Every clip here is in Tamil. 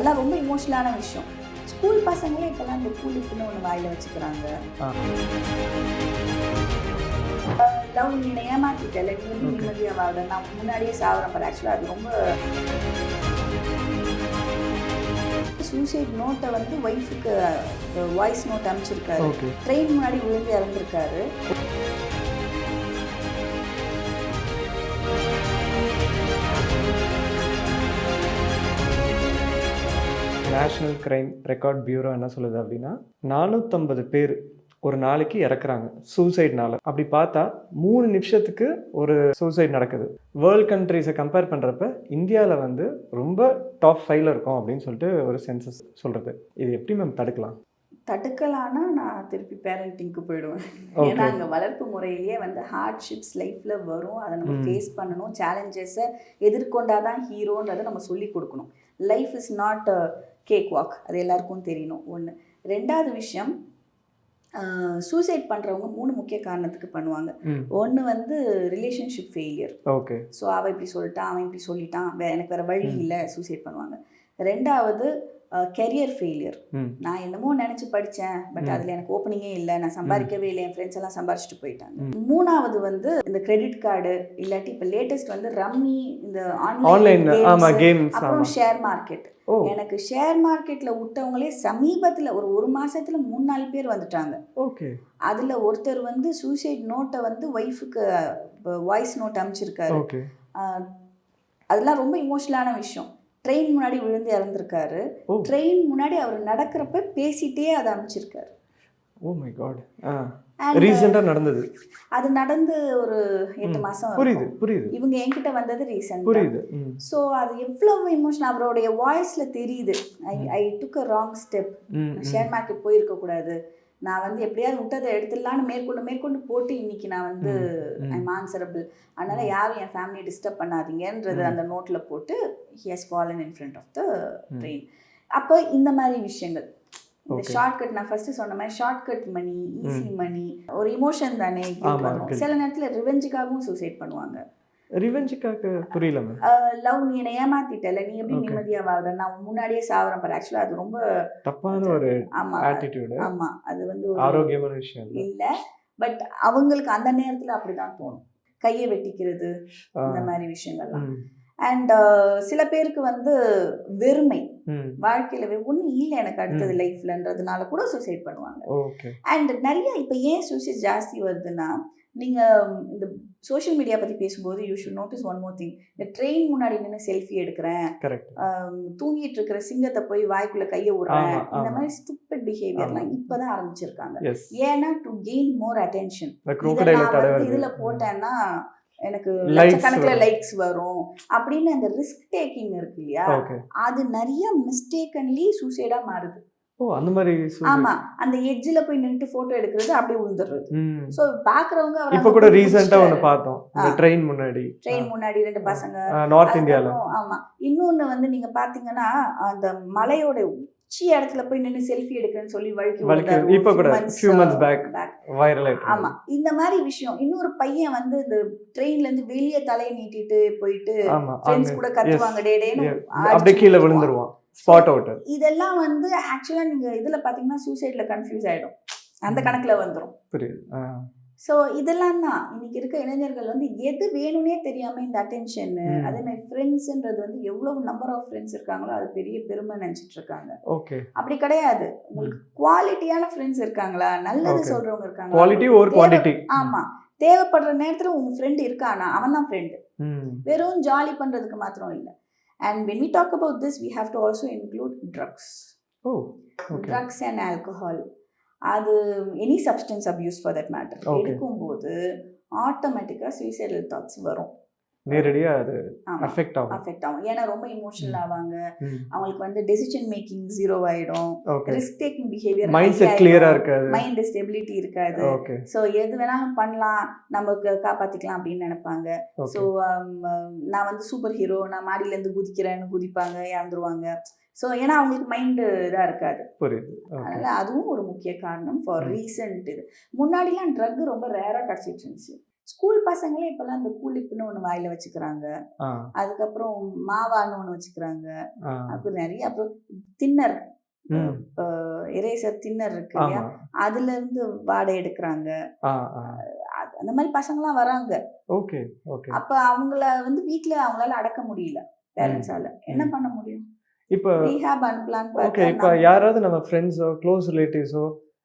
அதெல்லாம் ரொம்ப இமோஷனலான விஷயம். ஸ்கூல் பசங்களே இப்போல்லாம் இந்த கூலிப்புன்னு ஒன்று வாயில் வச்சுக்கிறாங்க. லவ் நீ என்னை ஏமாத்திட்டல நீ Okay. நிம்மதியாக வாழ்ற நான் முன்னாடியே சாவறேன் பட் ஆக்சுவலாக அது ரொம்ப சூசைட் நோட்டை வந்து ஒய்ஃபுக்கு வாய்ஸ் நோட் அனுப்பிச்சிருக்காரு. ஓகே ட்ரெயின் முன்னாடி விழுந்து இறந்துருக்காரு. நேஷ்னல் கிரைம் ரெக்கார்ட் பியூரோ என்ன சொல்லுது அப்படின்னா நானூற்றம்பது பேர் ஒரு நாளைக்கு இறக்குறாங்க சூசைட்னால அப்படி பார்த்தா மூணு நிமிஷத்துக்கு ஒரு சூசைட் நடக்குது. வேர்ல்ட் கண்ட்ரீஸை கம்பேர் பண்ணுறப்ப இந்தியாவில் வந்து ரொம்ப டாப் ஃபைவ்ல இருக்கும் அப்படின்னு சொல்லிட்டு ஒரு சென்சஸ் சொல்கிறது இது எப்படி மேம் தடுக்கலாம்? தடுக்கலான்னா நான் திருப்பி பேரண்டிங்க்கு போயிடுவேன். ஏன்னா அங்கே வளர்ப்பு முறையிலேயே வந்து ஹார்ட்ஷிப்ஸ் லைஃப்பில் வரும். அதை நம்ம. ஃபேஸ் பண்ணணும். சேலஞ்சஸை எதிர்கொண்டாதான் ஹீரோன்றதை நம்ம சொல்லி கொடுக்கணும். Life is not cake walk அது எல்லாருக்கும் தெரியணும். ஒன்று ரெண்டாவது விஷயம் சூசைட் பண்ணுறவங்க மூணு முக்கிய காரணத்துக்கு பண்ணுவாங்க. ஒன்று வந்து ரிலேஷன்ஷிப் ஃபெயிலியர் ஓகே ஸோ அவன் இப்படி சொல்லிட்டான் அவன் இப்படி சொல்லிட்டான். எனக்கு வேறு வழி. இல்லை சூசைட் பண்ணுவாங்க. ரெண்டாவது கெரியர் ஃபெயிலியர் நான் என்னமோ நினச்சி படித்தேன் பட். அதில் எனக்கு ஓப்பனிங்கே இல்லை. நான் சம்பாதிக்கவே இல்லை. என் ஃப்ரெண்ட்ஸ் எல்லாம் சம்பாரிச்சிட்டு போயிட்டாங்க. மூணாவது வந்து இந்த கிரெடிட் கார்டு இல்லாட்டி இப்போ லேட்டஸ்ட் வந்து ரம்மி இந்த ஆன்லைன் அப்புறம் ஷேர் மார்க்கெட் எனக்கு ஷேர் மார்க்கெட்டில் விட்டவங்களே சமீபத்தில் ஒரு ஒரு மாசத்துல மூணு நாலு பேர் வந்துட்டாங்க. ஓகே. அதில் ஒருத்தர் வந்து சூசைட் நோட்டை வந்து ஒய்ஃபுக்கு வாய்ஸ் நோட் ஆஹ் அதெல்லாம் ரொம்ப இமோஷனலான விஷயம். ட்ரெயின் முன்னாடி விழுந்து இறந்துருக்காரு. ட்ரெயின் முன்னாடி அவர் நடக்கிறப்ப பேசிட்டே அதை அனுப்பிச்சிருக்காரு. Oh my god. ரீசெண்டாக நடந்தது. அது நடந்து ஒரு எட்டு ம். மாசம் புரியுது. புரியுது. இவங்க என்கிட்ட வந்தது ரீசெண்ட். புரியுது ஸோ அது எவ்வளவு இமோஷன் அவருடைய வாய்ஸ்ல தெரியுது. I I took a wrong step. Share market போயிருக்க கூடாது. நான் வந்து எப்படியாவது விட்டதை எடுத்துடலான்னு மேற்கொண்டு மேற்கொண்டு போட்டு இன்னைக்கு நான் வந்து. ஐம் ஆன்சரபிள் அதனால யாரும் என் ஃபேமிலியை டிஸ்டர்ப் பண்ணாதீங்கன்றது. அந்த நோட்டில் போட்டு he has fallen in front of the. Train அப்போ இந்த மாதிரி விஷயங்கள் இந்த. ஷார்ட்கட் நான் ஃபர்ஸ்ட் சொன்ன மாதிரி ஷார்ட்கட் மணி ஈஸி மணி ஒரு இமோஷன் தானே. சில நேரத்தில் ரிவெஞ்சுக்காகவும் சூசைட் பண்ணுவாங்க ரிவெஞ்சுக்காக புரியல மேம் லவ் நீ என்னை ஏமாத்திட்டல நீ எப்படி. நிம்மதியா வாழ்ற நான் முன்னாடியே சாவறேன் பாரு. ஆக்சுவலாக அது ரொம்ப தப்பான ஒரு ஆமா. ஆட்டிடியூடு ஆமா. அது வந்து ஆரோக்கியமான விஷயம் இல்லை. பட் அவங்களுக்கு அந்த நேரத்துல அப்படிதான் தோணும். கையை வெட்டிக்கிறது இந்த மாதிரி விஷயங்கள்லாம். அண்ட் சில பேருக்கு வந்து வெறுமை. வாழ்க்கையில ஒன்றும் இல்லை எனக்கு அடுத்தது. லைஃப்லன்றதுனால கூட சூசைட் பண்ணுவாங்க. அண்ட் நிறைய இப்போ ஏன் சூசைட் ஜாஸ்தி வருதுன்னா நீங்க இந்த சோஷியல் மீடியா பத்தி பேசும்போது you should notice one more thing இந்த ட்ரெயின் முன்னாடி நின்று செல்ஃபி எடுக்கிறேன். தூங்கிட்டு இருக்கிற சிங்கத்தை போய் வாய்க்குள்ள கையை விடுறேன் இந்த. மாதிரி ஸ்டூப்பிட் பிஹேவியர்லாம் இப்பதான் ஆரம்பிச்சிருக்காங்க. எஸ் ஏன்னா டு கெயின் மோர் அட்டென்ஷன் இதுல போட்டேன்னா எனக்கு லட்சக்கணக்கில். லைக்ஸ் வரும். அப்படின்னு அந்த ரிஸ்க் டேக்கிங் இருக்கு இல்லையா? அது நிறைய மிஸ்டேக்கன்லி சூசைடா மாறுது. ஓ அந்த மாதிரி. ஆமா. அந்த எட்ஜில் போய் நின்று போட்டோ எடுக்கிறது அப்படியே விழுந்துடுறது ஸோ பாக்குறவங்க இப்போ கூட ரீசெண்டா ஒன்று பார்த்தோம். ட்ரெயின் முன்னாடி. ட்ரெயின் முன்னாடி ரெண்டு பசங்க. நார்த் இந்தியால ஆமா. இன்னொன்னு வந்து நீங்க பாத்தீங்கன்னா அந்த மலையோட உச்சி இடத்துல போய் நின்று செல்ஃபி எடுக்கிறேன்னு சொல்லி வழுக்கி இப்ப கூட, uh, back. back. வைரல் ஆயிட்டு ஆமா இந்த மாதிரி விஷயம் இன்னொரு பையன் வந்து இந்த ட்ரெயின்ல இருந்து வெளியே தலையை நீட்டிட்டு போயிட்டு ஃப்ரெண்ட்ஸ் கூட கத்துவாங்க டே டேன்னு அப்படியே கீழே விழுந்துருவான். ஸ்பாட் அவுட் இதெல்லாம் வந்து ஆக்சுவலா நீங்க இதுல பாத்தீங்கன்னா சூசைட்ல கன்ஃபியூஸ் ஆயிடும் அந்த. கணக்குல வந்துரும் புரியுது. ஸோ இதெல்லாம் தான். இன்னைக்கு இருக்க இளைஞர்கள் வந்து எது வேணும்னே தெரியாம இந்த அட்டென்ஷன். அதே மாதிரி ஃப்ரெண்ட்ஸ்ன்றது வந்து எவ்வளவு நம்பர் ஆஃப் ஃப்ரெண்ட்ஸ் இருக்காங்களோ அது பெரிய பெருமை நினைச்சிட்டு இருக்காங்க. ஓகே. அப்படி கிடையாது. உங்களுக்கு குவாலிட்டியான ஃப்ரெண்ட்ஸ் இருக்காங்களா? நல்லது Okay. சொல்றவங்க இருக்காங்க குவாலிட்டி ஓவர் குவான்டிட்டி ஆமா. தேவைப்படுற நேரத்துல உங்க ஃப்ரெண்ட் இருக்கானா? அவன் தான் ஃப்ரெண்டு வெறும் ஜாலி பண்றதுக்கு மாத்திரம் இல்லை. And when we talk about this we have to also include drugs drugs and alcohol அது any substance abuse for that matter. எடுக்கும்போது ஆட்டோமேட்டிக்காக சூசைடல் தாட்ஸ் வரும் நேரடியா அது அஃபெக்ட் ஆகும். அஃபெக்ட் ஆகும். ஏன்னா ரொம்ப இமோஷனல் ஆவாங்க. அவங்களுக்கு வந்து டெசிஷன் மேக்கிங் ஜீரோ ஆயிடும். Risk taking behaviour mind set கிளியரா இருக்காது. மைண்ட் ஸ்டெபிலிட்டி இருக்காது. ஸோ எது வேணாலும் பண்ணலாம். நமக்கு காப்பாத்திக்கலாம் அப்படின்னு நினைப்பாங்க. ஸோ ஓகே நான் வந்து சூப்பர் ஹீரோ நான் மாடியிலேருந்து குதிக்கிறேன்னு குதிப்பாங்க இறந்துருவாங்க. ஸோ ஏன்னா அவங்களுக்கு மைண்டு இதாக இருக்காது. புரியுது. அதனால அதுவும் ஒரு முக்கிய காரணம் ஃபார். ரீசன்ட் இது. முன்னாடிலாம் ட்ரக் ரொம்ப ரேராக கிடச்சிட்டு இருந்துச்சு. ஸ்கூல் பசங்களே இப்பெல்லாம் இந்த கூலிப்புன்னு ஒன்று வாயில வச்சுக்கிறாங்க. அதுக்கப்புறம் மாவான்னு ஒன்று வச்சுக்கிறாங்க. அப்புறம் நிறைய அப்புறம் தின்னர். ம். எரேசர் தின்னர் இருக்கு இல்லையா? அதுல இருந்து வாடகை எடுக்கிறாங்க. அந்த மாதிரி பசங்களாம் வராங்க. Okay okay. அப்ப அவங்கள வந்து வீட்ல அவங்களால அடக்க முடியல பேரண்ட்ஸால. என்ன பண்ண முடியும்? இப்போ ரீஹாப் அனுப்பலான்னு ஓகே இப்போ யாராவது நம்ம ஃப்ரெண்ட்ஸோ க்ளோஸ் ரிலேட்டிவ்ஸோ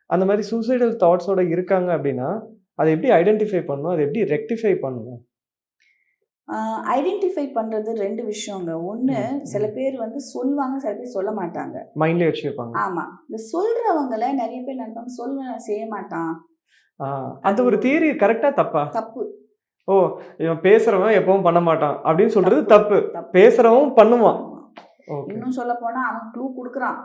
அந்த மாதிரி சூசைடல் தாட்ஸோட இருக்காங்க அப்படின்னா அதை எப்படி ஐடென்டிஃபை பண்ணணும்? அதை எப்படி ரெக்டிஃபை பண்ணணும்? ஐடென்டிஃபை பண்றது ரெண்டு விஷயங்க. ம். சில பேர் வந்து சொல்லுவாங்க சில பேர் சொல்ல மாட்டாங்க. மைண்ட்லேயே வச்சுருப்பாங்க. ஆமா. இந்த சொல்றவங்கள நிறைய பேர் நினைப்பாங்க சொல்லுவேன் செய்ய மாட்டான். அந்த ஒரு தியரி கரெக்டாக தப்பா? தப்பு. ஓ இவன் பேசுறவன் எப்பவும் பண்ண மாட்டான் அப்படின்னு சொல்றது தப்பு பேசுறவன் பண்ணுவான். இன்னும் சொல்ல போனா அவன் க்ளூ கொடுக்குறான்.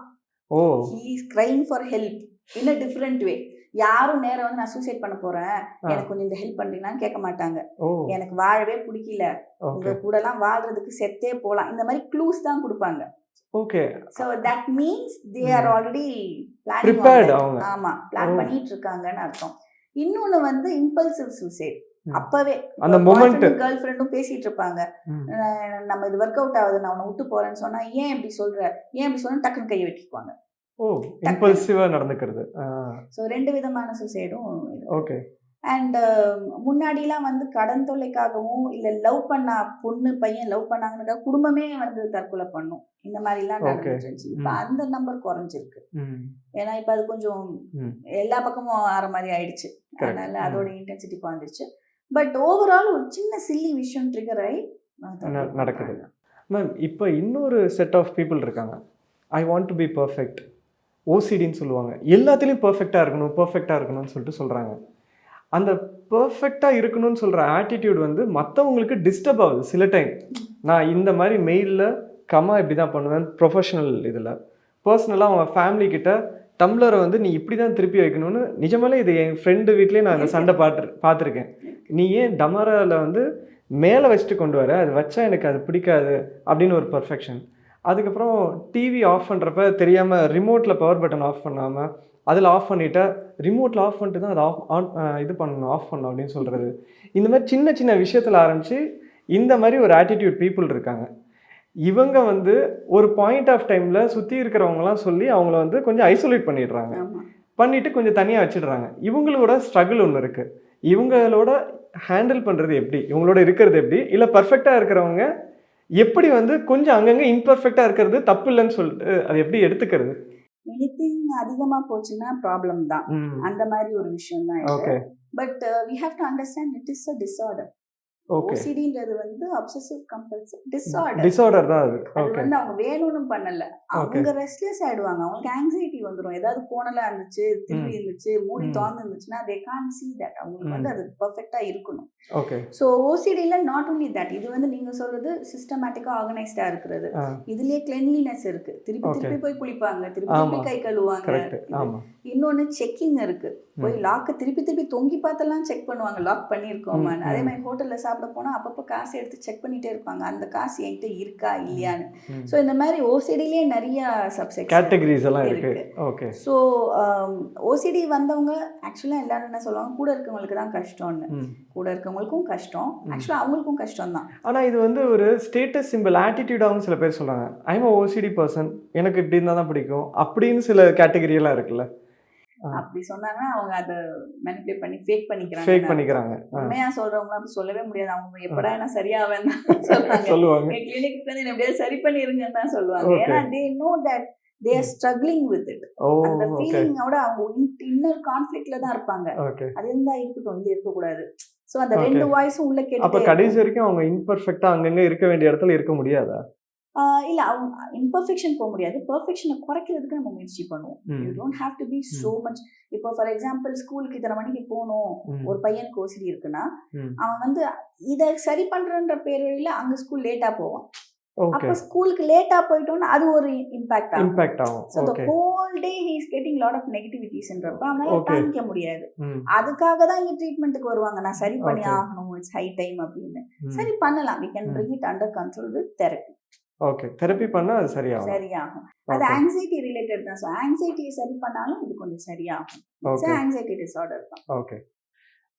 ஓ. He is for help in a different way யாரும் நேரா வந்து நான் சூசைட் பண்ண போறேன். எனக்கு கொஞ்சம் இந்த ஹெல்ப் பண்றீங்களான்னு கேட்க மாட்டாங்க. எனக்கு வாழவே பிடிக்கல. உங்க கூடலாம் வாழ்றதுக்கு செத்தே போலாம். இந்த மாதிரி க்ளூஸ் தான் கொடுப்பாங்க. Okay. So that means they are. Already அவங்க. ஆமா. பிளான். பண்ணிட்டு இருக்காங்கன்னு அர்த்தம். இன்னொன்னு வந்து இம்பல்சிவ் சூசைட். அப்பவே அந்த moment. கேர்ள் ஃப்ரெண்டும் பேசிட்டு இருப்பாங்க நம்ம இது ஒர்க் அவுட் ஆகுது நான் உன்னை விட்டு போறேன்னு சொன்னா ஏன் இப்படி சொல்ற? ஏன் இப்படி சொன்னா டக்குன்னு கையை வெட்டிக்குவாங்க. ஓ இம்பல்சிவா நடந்துக்கிறது. ஸோ ரெண்டு விதமான சூசைடும் ஓகே. அண்ட் முன்னாடிலாம் வந்து கடன் தொல்லைக்காகவும் இல்லை லவ் பண்ணா பொண்ணு பையன் லவ் பண்ணாங்கன்னு குடும்பமே வந்து தற்கொலை பண்ணும். இந்த மாதிரிலாம் இருந்துச்சு இப்போ. அந்த நம்பர் குறைஞ்சிருக்கு. ஏன்னா இப்போ அது கொஞ்சம். எல்லா பக்கமும் ஆற மாதிரி ஆயிடுச்சு. அதனால. அதோட இன்டென்சிட்டி குறைஞ்சிருச்சு. பட் ஓவரால் ஒரு சின்ன சில்லி விஷயம் ட்ரிகர் ஆகி நடக்குது. மேம் இப்போ இன்னொரு செட் ஆஃப் பீப்புள் இருக்காங்க. I want to be perfect ஓசிடின்னு சொல்லுவாங்க. எல்லாத்துலேயும் பர்ஃபெக்டாக இருக்கணும் பர்ஃபெக்டாக இருக்கணும்னு சொல்லிட்டு சொல்கிறாங்க அந்த பர்ஃபெக்டாக இருக்கணும்னு சொல்கிற ஆட்டிடியூட் வந்து மற்றவங்களுக்கு டிஸ்டர்ப் ஆகுது சில டைம் நான் இந்த மாதிரி மெயிலில் கமா இப்படி தான் பண்ணுவேன் ப்ரொஃபஷனல் இதில். பர்சனலாக அவங்க ஃபேமிலி கிட்ட டம்ளரை வந்து நீ இப்படி தான் திருப்பி வைக்கணும்னு நிஜமாலே இது என் ஃப்ரெண்டு வீட்லேயே நான் அந்த சண்டை பார்த்து பார்த்துருக்கேன் நீ ஏன் டமராவில் வந்து மேலே வச்சுட்டு கொண்டு வர? அது வச்சா எனக்கு அது பிடிக்காது அப்படின்னு ஒரு பர்ஃபெக்ஷன் அதுக்கப்புறம் டிவி ஆஃப் பண்ணுறப்ப தெரியாமல் ரிமோட்டில் பவர் பட்டன் ஆஃப் பண்ணாமல் அதில் ஆஃப் பண்ணிட்டா ரிமோட்டில் ஆஃப் பண்ணிட்டு தான் அதை ஆஃப் ஆன் இது பண்ணணும் ஆஃப் பண்ணணும் அப்படின்னு சொல்கிறது இந்த மாதிரி சின்ன சின்ன விஷயத்தில் ஆரம்பித்து இந்த மாதிரி ஒரு ஆட்டிடியூட் பீப்புள் இருக்காங்க. இவங்க வந்து ஒரு பாயிண்ட் ஆஃப் டைமில் சுற்றி இருக்கிறவங்களாம் சொல்லி அவங்கள வந்து கொஞ்சம் ஐசோலேட் பண்ணிடுறாங்க. ஆமா. பண்ணிட்டு கொஞ்சம் தனியாக வச்சிடுறாங்க. இவங்களோட ஸ்ட்ரகிள் ஒன்று இருக்கு. இவங்களோட ஹேண்டில் பண்ணுறது எப்படி? இவங்களோட இருக்கிறது எப்படி? இல்லை பர்ஃபெக்டாக இருக்கிறவங்க எப்படி வந்து கொஞ்சம் அங்கங்கே இம்பர்ஃபெக்டாக இருக்கிறது தப்பு இல்லைன்னு சொல்லிட்டு அதை எப்படி எடுத்துக்கிறது? எனிதிங் அதிகமா போச்சுன்னா ப்ராப்ளம் தான். அந்த மாதிரி ஒரு விஷயம் தான் but we have to understand it is a disorder okay ஓசிடின்றது வந்து அப்சசிவ் கம்பல்சிவ் டிஸார்டர் டிஸார்டர் தான் அது. அது வந்து அவங்க வேணும்னு பண்ணல. அவங்க ரெஸ்ட்லெஸ் ஆயிடுவாங்க. அவங்களுக்கு ஆங்ஸைட்டி வந்துடும் ஏதாவது கோணலா இருந்துச்சு திரும்பி இருந்துச்சு மூடி. திறந்து இருந்துச்சுன்னா தே கான் see that. அவங்களுக்கு வந்து அது பர்ஃபெக்டா இருக்கணும். ஓகே ஸோ ஓசிடியில் நாட் only தட் இது வந்து நீங்க சொல்றது சிஸ்டமேட்டிக்கா ஆர்கனைஸ்டா இருக்கிறது. இதுலயே கிளென்லினஸ் இருக்கு. திருப்பி. திருப்பி போய் குளிப்பாங்க. திருப்பி. திருப்பி கை கழுவாங்க. இன்னொன்னு செக்கிங் இருக்கு. போய். லாக்கை திருப்பி திருப்பி தொங்கி பார்த்தெல்லாம் செக் பண்ணுவாங்க. லாக் பண்ணியிருக்கோமான்னு. அதே. மாதிரி ஹோட்டல்ல சாப்பிட போனா அப்பப்போ காசு எடுத்து செக் பண்ணிட்டே இருப்பாங்க. அந்த காசு என்கிட்ட இருக்கா இல்லையான்னு. ஸோ இந்த மாதிரி ஓசிடிலேயே நிறைய சப்செக்ட் கேட்டகரிஸ் எல்லாம் இருக்கு. இருக்கு. ஓகே ஸோ ஓசிடி வந்தவங்க ஆக்சுவலாக எல்லாரும் என்ன சொல்லுவாங்க கூட இருக்கவங்களுக்கு தான் கஷ்டம்னு. கூட இருக்கவங்களுக்கும் கஷ்டம். ஆக்சுவலாக அவங்களுக்கும் கஷ்டம் தான். ஆனால் இது வந்து ஒரு ஸ்டேட்டஸ் சிம்பிள் ஆட்டிடியூடாகவும் சில பேர் சொல்கிறாங்க ஐம் ஓசிடி பர்சன் எனக்கு இப்படி இருந்தால் தான் பிடிக்கும். அப்படின்னு சில கேட்டகரி எல்லாம் இருக்குல்ல. அப்படி சொன்னாங்கன்னா அவங்க அதை மேனிபுலேட் பண்ணி ஃபேக் பண்ணிக்கிறாங்க ஃபேக் பண்ணிக்கிறாங்க. உண்மையா சொல்றவங்க அப்படி சொல்லவே முடியாது. அவங்க எப்படா என்ன சரியாவேன் சொல்லுவாங்க. என் கிளினிக் என்ன எப்படியாவது சரி பண்ணிருங்கன்னு தான் சொல்லுவாங்க. ஏன்னா they know that they are struggling with it அந்த ஃபீலிங்கோட அவங்க இன்னர் கான்ஃபிளிக்ட்ல தான் இருப்பாங்க. அது இருந்தா இருக்கட்டும் இது இருக்கக்கூடாது. ஸோ அந்த. ரெண்டு வாய்ஸும் உள்ள அப்ப கேட்டு கடைசி வரைக்கும் அவங்க இம்பர்ஃபெக்டா அங்கங்க இருக்க வேண்டிய இடத்துல இருக்க முடியாதா? இல்ல அவங்க இம்பர்ஃபெக்ஷன் போக முடியாது. பெர்ஃபெக்ஷனை குறைக்கிறதுக்கு நம்ம முயற்சி பண்ணுவோம். You don't have to be so much இப்போ ஃபார் எக்ஸாம்பிள் ஸ்கூலுக்கு இத்தனை மணிக்கு போகணும். ஒரு பையனுக்கு ஓசிடி இருக்குன்னா. அவன் வந்து இதை சரி பண்றன்ற பேர் வழியில அங்க ஸ்கூல் லேட்டா போவான். அப்ப ஸ்கூலுக்கு லேட்டா போயிட்டோம்னா அது ஒரு இம்பாக்ட் ஆகும். இம்பாக்ட் ஆகும். So the whole day he is getting lot of நெகட்டிவிட்டிஸ்ன்றப்ப அவனால. தாங்கிக்க முடியாது. அதுக்காக தான் இங்க ட்ரீட்மெண்ட்டுக்கு வருவாங்க. நான் சரி பண்ணி. ஆகணும். இட்ஸ் ஹை டைம் அப்படின்னு. சரி பண்ணலாம். We can. Bring it under control with therapy okay therapy பண்ணா அது சரியாகும். சரியாகும். அது ஆங்ஸைட்டி ரிலேட்டட் தான். ஸோ ஆங்ஸைட்டியை சரி பண்ணாலும் இது கொஞ்சம் சரியாகும். ஆங்ஸைட்டி டிசார்டர் தான். ஓகே